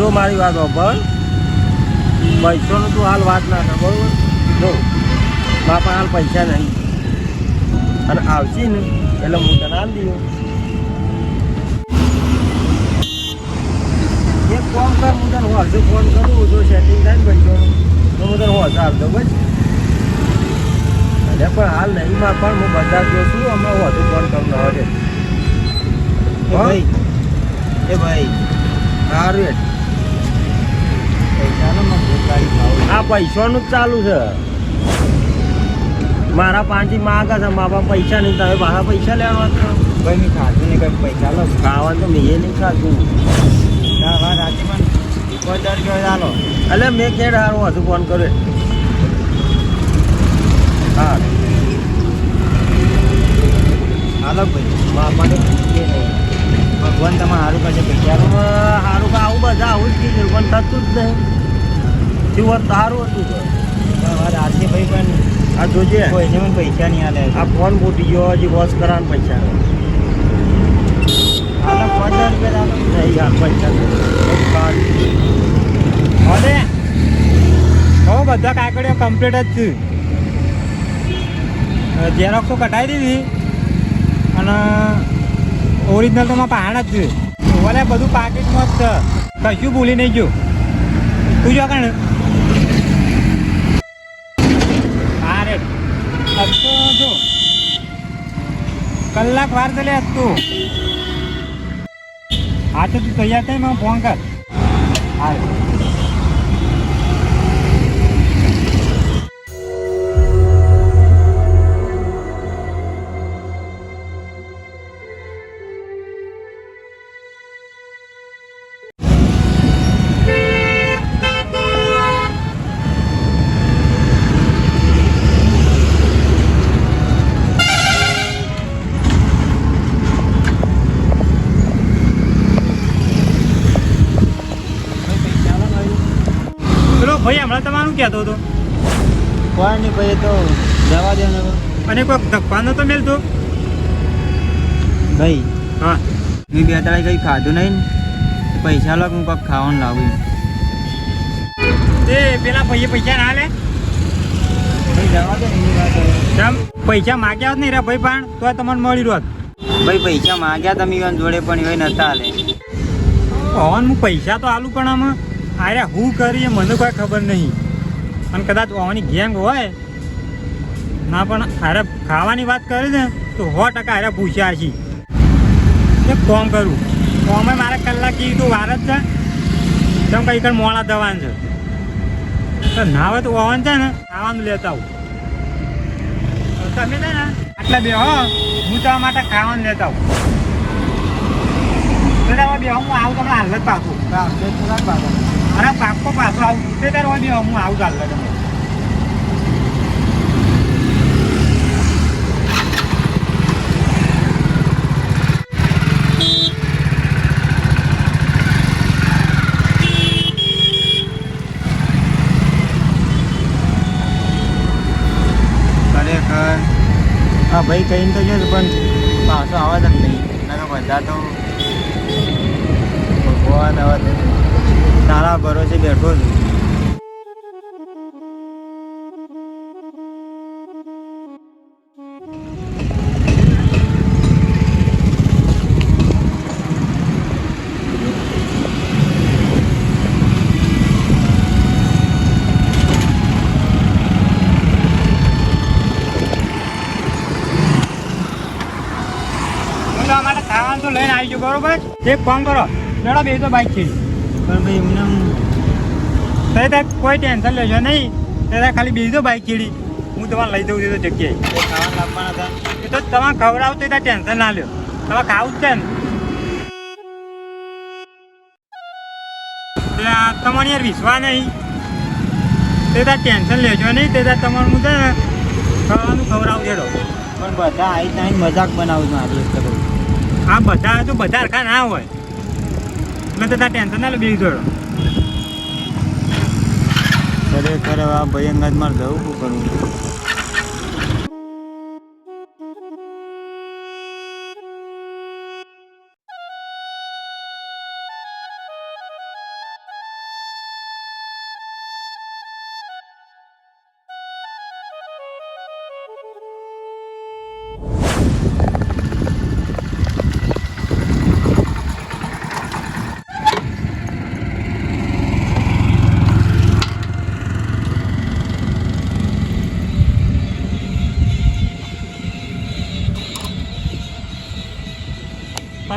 જો મારી વાત પણ પૈસાનું તું હાલ વાત ના કર બરાબર? જો બાપા હાલ પૈસા નહીં. અને આવશે ને એટલે હું તને હાલ દઉં. એક ફોન કર હું તને હોશે ફોન કરું જો સેટિંગ થાય ને પૈસાનું તો હું તને હોશે આપતો બસ. એટલે પણ હાલ નહીં માં પણ હું બધા જોશું હમણાં હોતું ફોન કરું હવે ભાઈ એ ભાઈ સારું હેઠ આ પૈસાનું જ ચાલુ છે. મારા પાંચી માગા છે મારા પૈસા નહીં તમે મારા પૈસા લેવા છો? ભાઈ મેં ખાધું નહીં કઈ પૈસા લો. ખાવાનું તો મેં નહીં ખાધું. ના કોઈ દર ગયો ચાલો એટલે મેં કેડ હારું હતું ફોન કર્યો. હા. હાલો ભાઈ મા માટે કે નહીં. ભગવાન તમારે સારું કરશે પૈસા સારું આવું બધા આવું જ કીધું પણ થતું જ નહીં. હોત સારું હતું. તો વાત ભાઈ પણ આ જોજે. કોઈને મને પૈસા નહીં આલે. આ ફોન ફૂટી ગયો હજી વોશ કરવાના પૈસા. હાલો પાંચ રૂપિયા નહીં યાર પૈસા. હવે હવે બધા કાકડીઓ કમ્પ્લીટ જ છે. ઝેરોક્સો કઢાવી દીધી. અને ઓરિજિનલ તો મારા પહાડ જ છે. ઓલે બધું પાકીટમાં જ છે કશું ભૂલી નહીં ગયું. તું જો કણ કલાક વાર ચાલે તું. હા તો તું તૈયાર થઈ મને ફોન કર. હા ભાઈ હમણાં તમારું કહેતો હતો? કોઈ નહીં ભાઈ તો જવા દે ને અને કોઈક ધક્કાનો તો મેલતો? ભાઈ હા. મેં બે દાડા કંઈ ખાધું નહીં પૈસા લાગ હું કંઈક ખાવાનું લાવું તે પેલા ભાઈએ પૈસા ના લે. પૈસા માગ્યા જ નહીં રે ભાઈ પણ તો તમને મળી રહ્યો ભાઈ પૈસા માગ્યા તમે જોડે પણ એ નતા આલે ઓન હું પૈસા તો આલું પણ આમાં. અરે હું કરીએ? મને કોઈ ખબર નહીં. અને કદાચ ઓવાની ગેંગ હોય, ના પણ અરે ખાવાની વાત કરી ને, તો સો ટકા અરે પૂછ્યા છીએ એક કોમ કરું કોમે મારે કલાક કીધું વાર જ છે. તેમ કંઈ કણ મોડા દવાન છે. તો ના હોય તો ઓવન છે ને, ખાવાનું લેતા આવું. તમે છે ને, આટલા બે હો હું તમારા માટે ખાવાનું લેતા આવું. બે હું આવું, તમને હાલ જ પાછું અરે પાકો પાછો આવું તે તારે બે હું આવું ચાલ તમે ખરેખર હા ભાઈ કહીને તો જશે પણ પાછો આવા જ નહીં નકર બધા તો ભગવાન હવે તારા ભરોસે બેઠો છું. લઈને આવી ગયો બરોબર? એક ફોન કરો. ચડો બે તો બાઈક છે. પણ ભાઈ એમને તો ત્યાં કોઈ ટેન્શન લેજો નહીં. ત્યાં ખાલી બીજો બાઈક ચીડી. હું તમારે લઈ દઉં છું તો જગ્યાએ. ખાવા લાવવાના હતા. એ તો તમે ખવડાવો તો ત્યાં ટેન્શન ના લ્યો. તમે ખાવું જ છે ને. તમારે યાર વિશ્વાસ નહીં. તે ત્યાં ટેન્શન લેજો નહીં. તે ત્યાં તમારું હું છે ને ખાવાનું ખવડાવું છેડો. પણ બધા આવી ત્યાં મજાક બનાવું છું આ બધા તો બધા હરખા ના હોય. એટલે તો ટેન્શન ના લો બીજી જોડો. ખરેખર આ મારે જવું શું કરવું?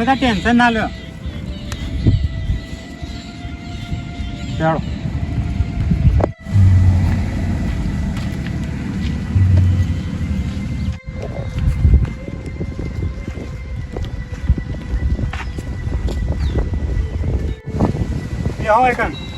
તમે તાર ટેન્શન ના લ્યો. ચાલો. હોય કણ.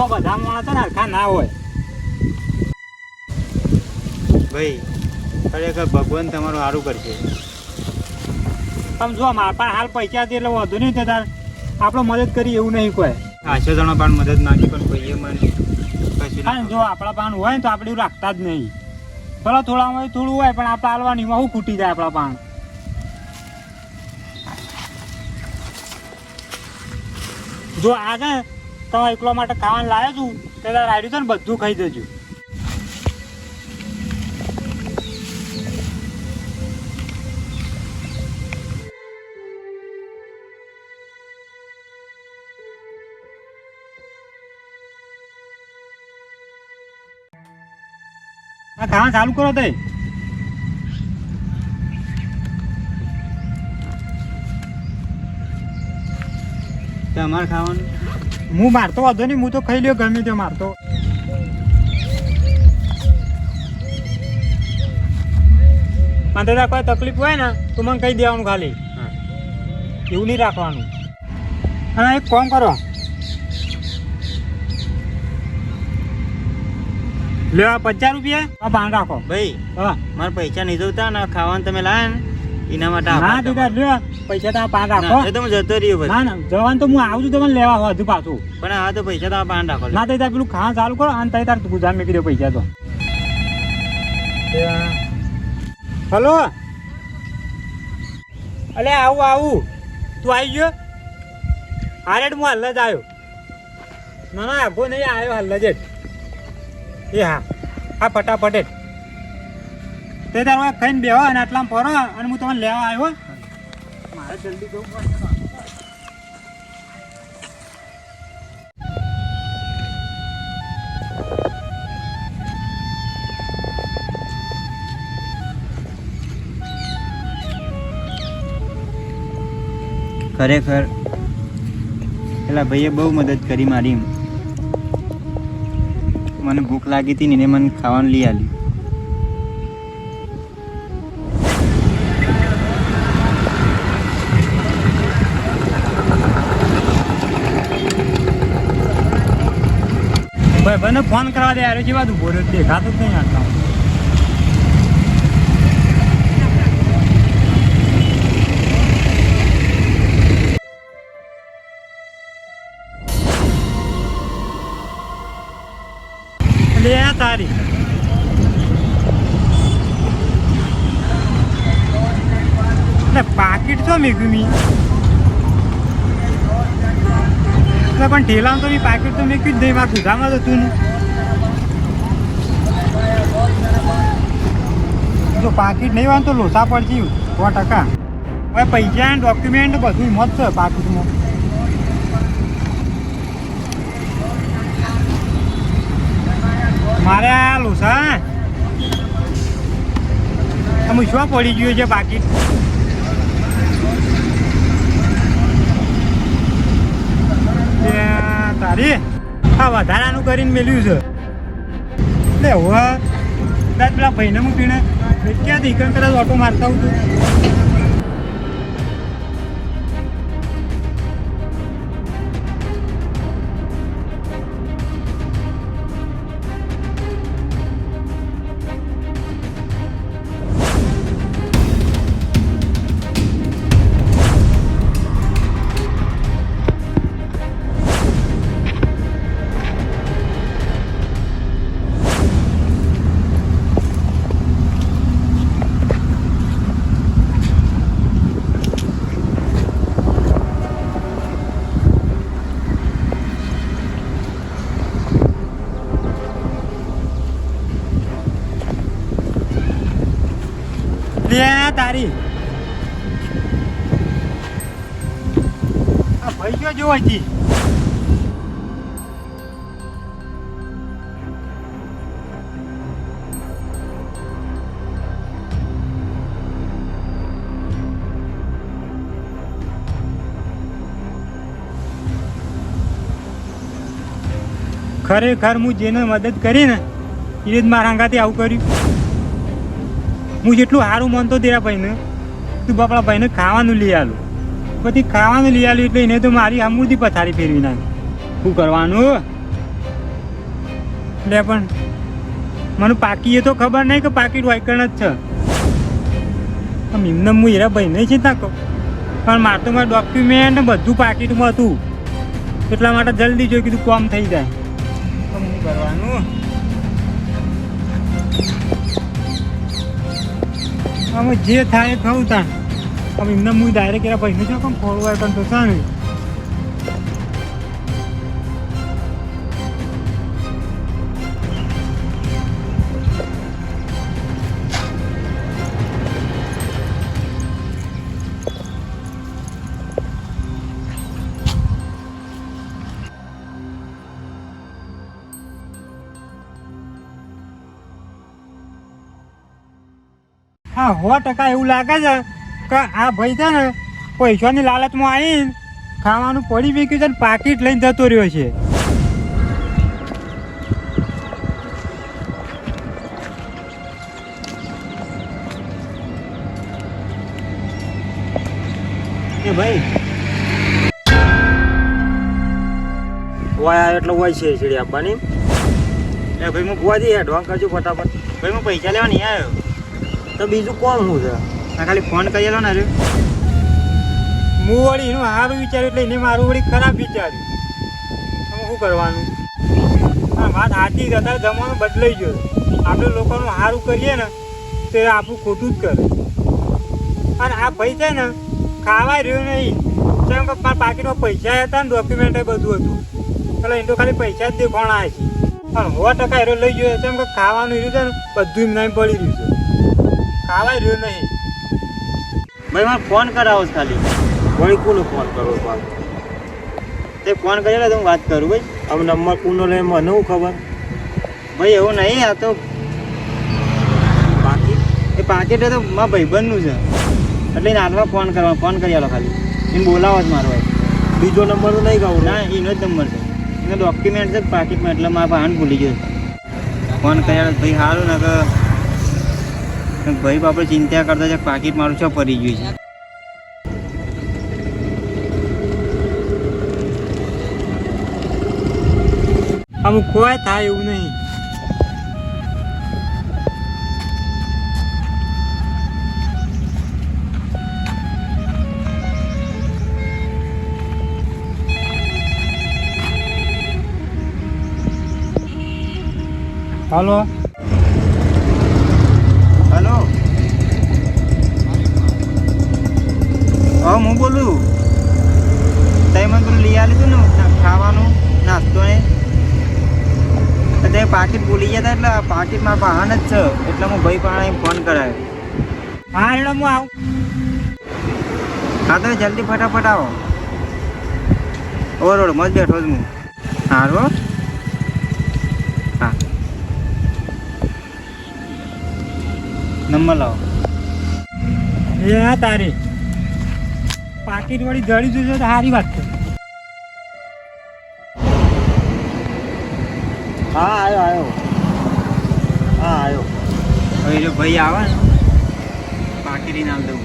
જો બધા માણસ ને હરખા ના હોય. ભાઈ ખરેખર ભગવાન તમારું સારું કરશે. તમે જો મારા પાસે હાલ પૈસા છે એટલે વધુ નહીં થતા. આપણે મદદ કરી એવું નહીં કોઈ. આશો જણા પણ મદદ માંગી પણ કોઈએ મને જો આપણા પાન હોય ને તો આપણે એવું રાખતા જ નહીં. ભલે થોડા હોય થોડું હોય પણ આપણે હાલવાની શું ખૂટી જાય આપણા પાન? જો આ છે ને તમે એકલો માટે ખાવાનું લાવ્યો છું તે રાડ્યું ને બધું ખાઈ દેજો. ખાવાનું ચાલુ કરો તે. તમારે ખાવાનું? હું મારતો વાંધો નહીં હું તો ખાઈ લ્યો ગમે તે મારતો. મને દાદા કોઈ તકલીફ હોય ને તો મને કહી દેવાનું ખાલી. હા. એવું નહીં રાખવાનું. અને એક કોમ કરો. લે આ પચાસ રૂપિયા આ પાન રાખો. ભાઈ હા. મારા પૈસા નહીં જોતા ને ખાવાનું તમે લાયા ને એના માટે ના આભાર દીધા તમારો. પૈસા તો આ પાન રાખો. એ તો હું જતો રહ્યો ના ના જવાનું તો હું આવું છું તમને લેવા હજુ પાછું. પણ આ તો પૈસા તો આ પાન રાખો ના તઈ તાર પેલું ખાવાનું ચાલુ કરો અને તઈ તાર ગુજરાત મેં કીધું પૈસા તો. હલો? અલે આવું આવું. તું આવી ગયો? હારે હું હાલ જ આવ્યો. ના ના આભો નહીં આવ્યો હાલ જ. એ હા હા ફટાફટ તે તારો ખાઈને બેહો અને આટલામાં ફરો અને હું તમને લેવા આવ્યો ખરેખર, પેલા ભાઈએ બહુ મદદ કરી મારી મને ભૂખ લાગી હતી ને એને મને ખાવાનું લઈ આલ્યું ભાઈ ફોન કરવા દે યાર જે બાજુ બોલ્યો દેખાતું જ નહીં આટલા લે તારી. પાકીટ છો મેં મી એટલે પણ ઠેલામાં તો બી પાકીટ તો મેં કીધું નહીં, મારા ગુધામાં તો તું. જો પાકીટ નહીં તો લોસા પડશે. સો ટકા. હવે પૈસા ડોક્યુમેન્ટ બધું મત છે પાકીટમાં મારે આ લોસા શું પડી ગયું છે પાકીટ ત્યાં તારી આ વધારાનું કરીને મેલ્યું છે. લે હવે પેલા ભાઈને હું પીણે ક્યાંથી? કદાચ ઓટો મારતા હું આ ભાઈ કયો ખરેખર હું જેને મદદ કરી ને એ જ મારા અંગાથી આવું કર્યું. હું જેટલું સારું માનતો તેરા ભાઈને, તું બાપડા ભાઈને ખાવાનું લઈ આલું. પછી ખાવાનું લઈ આવ્યું એટલે એને તો મારી અમૃતિ પથારી ફેરવી નાખી. શું કરવાનું? એટલે પણ, મને પાકી એ તો ખબર નહીં કે પાકીટ વાયકણ જ છે. આમ એમને હું હીરા ભાઈ નહીં ચિંતા કહું પણ મારે તો મારું ડોક્યુમેન્ટ ને બધું પાકીટમાં હતું. એટલા માટે જલ્દી જોઈ કીધું કોમ થઈ જાય. તો કરવાનું? હવે જે થાય એ ખાઉં તાણ. હવે એમને હું ડાયરેક્ટ એના પૈસા છે પણ ખોળવાય પણ હા સો ટકા એવું લાગે છે કે આ ભાઈ છે ને, પૈસાની લાલચમાં આવીને ખાવાનું પડી વેક્યું છે ને, પાકીટ લઈને જતો રહ્યો છે. ભાઈ. વાયા એટલે હોય છે આપવાની. એ ભાઈ, હું વાજી હેડવાન કરજો ફટાફટ. ભાઈ, હું પૈસા લેવા નહીં આવ્યો. તો બીજું કોણ હું છે? ખાલી ફોન કરી લો ને અરે હું વળી એનું સારું વિચાર્યું એટલે એને મારું વળી ખરાબ વિચાર્યું. હવે શું કરવાનું? વાત છે, અત્યારે જમાનો બદલાઈ ગયો આપણે લોકોનું સારું કરીએ ને, તો એ આપણું ખોટું જ કરે. અને આ ભાઈ છે ને ખાવા રહ્યું નહીં. કેમ કે મારા પાકીટમાં પૈસા હતા ને ડોક્યુમેન્ટ બધું હતું. એટલે એને તો ખાલી પૈસા જ દેખાણા છે. પણ સો ટકા એરો લઈ ગયો કેમ કે ખાવાનું રહ્યું છે ને, બધું એમ નહીં પડી રહ્યું છે. ખાવા રહ્યું નહીં. ભાઈ મારે ફોન કરાવો ખાલી. વળી કોનો ફોન કરો પાછો તે ફોન કરેલો તો હું વાત કરું ભાઈ. હવે નંબર કોનો લે મને શું ખબર? ભાઈ એવું નહીં આ તો બાકી? એ પાકેટ તો મારા ભાઈબંધનું છે. એટલે એને હાથમાં ફોન કરવા ફોન કરી આલો ખાલી. એને બોલાવો જ મારો ભાઈ. બીજો નંબર તો નહીં ગાવું ના એનો જ નંબર છે. એનો ડોક્યુમેન્ટ છે પાકીટમાં એટલે મારા ભાન ભૂલી ગયો ફોન કર્યા ભાઈ સારું ને કે ભાઈ બાપડે ચિંતા કરતા છે, પાકીટ મારું છે પડી ગયું છે. અમુક કોઈ થાય એવું નહીં. હલો. હા હું બોલું? તમે મને પેલું લઈ આવી હતું ને ખાવાનું નાસ્તો ને. તો પાકીટ ભૂલી ગયા હતા એટલે આ પાકીટ મારા વાહન જ છે. એટલે હું ભાઈ પણ ફોન કરાયો. હા એટલે હું આવું. હા તો જલ્દી ફટાફટ આવો. ઓવર રોડ મત બેઠો છું હું. હારો હા. નંબર લાવો. એ તારી. પાકીટ વાળી જડી જશે તો સારી વાત છે હા આવ્યો આવ્યો હા આવ્યો ભાઈ જો ભાઈ આવે ને પાકીરી નામ દઉં.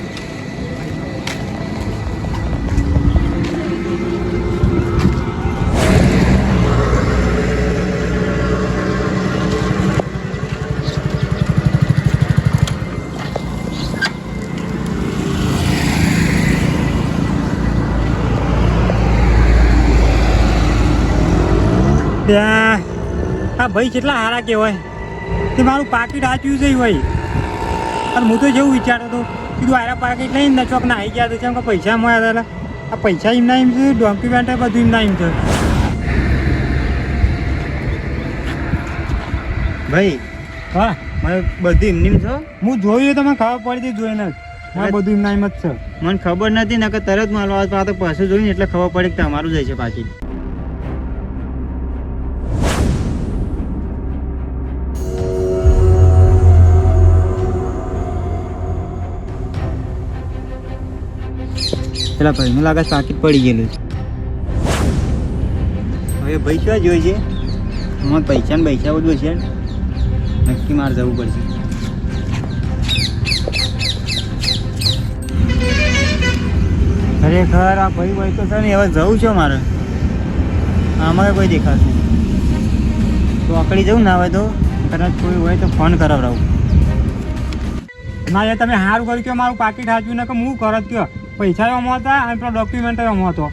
આ ભાઈ કેટલા સારા કહેવાય. તે મારું પાકીટ આચ્યું છે ભાઈ. અને હું તો જેવું વિચારતો હતો કીધું આરા પાકીટ લઈને ચોક ના આવી ગયા તો કેમ કે પૈસા મળ્યા હતા આ પૈસા એમના એમ છે ડોક્યુમેન્ટ બધું એમના એમ છે. ભાઈ હા? મને બધું એમની છો? હું જોયું તો મને ખબર પડી હતી જોઈને મારે બધું એમના એમ જ છે. મને ખબર નથી નકર તરત મારો આ તો પાછું જોઈને એટલે ખબર પડી કે તમારું જાય છે પાકીટ પેલા ભાઈનું લાગે છે પાકીટ પડી ગયેલું હવે ભાઈ ક્યાં જોઈએ છે? હમણાં પૈસા ને પૈસા બધું છે નક્કી મારે જવું પડશે. ખરેખર આ ભાઈ ભાઈ તો છે ને, હવે જવું છે મારે. આમાં કોઈ દેખાશે તો આકડી જવું ના આવે તો. કદાચ કોઈ હોય તો ફોન કરાવડાવું. ના યાર તમે સારું કર્યું કે મારું પાકીટ હાચવ્યું ને કે હું કરત કયો? પૈસા એમાં હતા અને પેલો ડોક્યુમેન્ટ એમાં હતો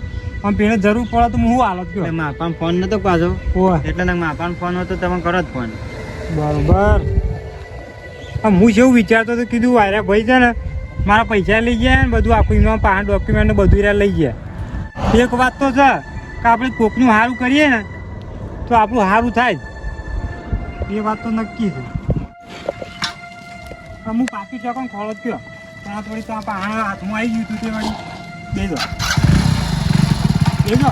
પણ પેલે જરૂર પડે તો હું હાલત ગયો માપાનો ફોન નતો પાછો. એટલે ના માપાનો ફોન હતો તમે કરો જ ફોન બરોબર. હા હું જેવું વિચારતો તો કીધું વાયરા ભાઈ છે ને મારા પૈસા લઈ ગયા ને બધું આખું એમાં પાંચ ડોક્યુમેન્ટ બધું રહ્યા લઈ ગયા. એક વાત તો છે કે આપણે કોકનું સારું કરીએ ને તો આપણું સારું થાય. જ એ વાત તો નક્કી છે. હું પાકી ચોકન ખોળો જ કયો? ત્યાં થોડી ત્યાં હાથમાં આવી ગયું તું તે વળી. બેસો બેસો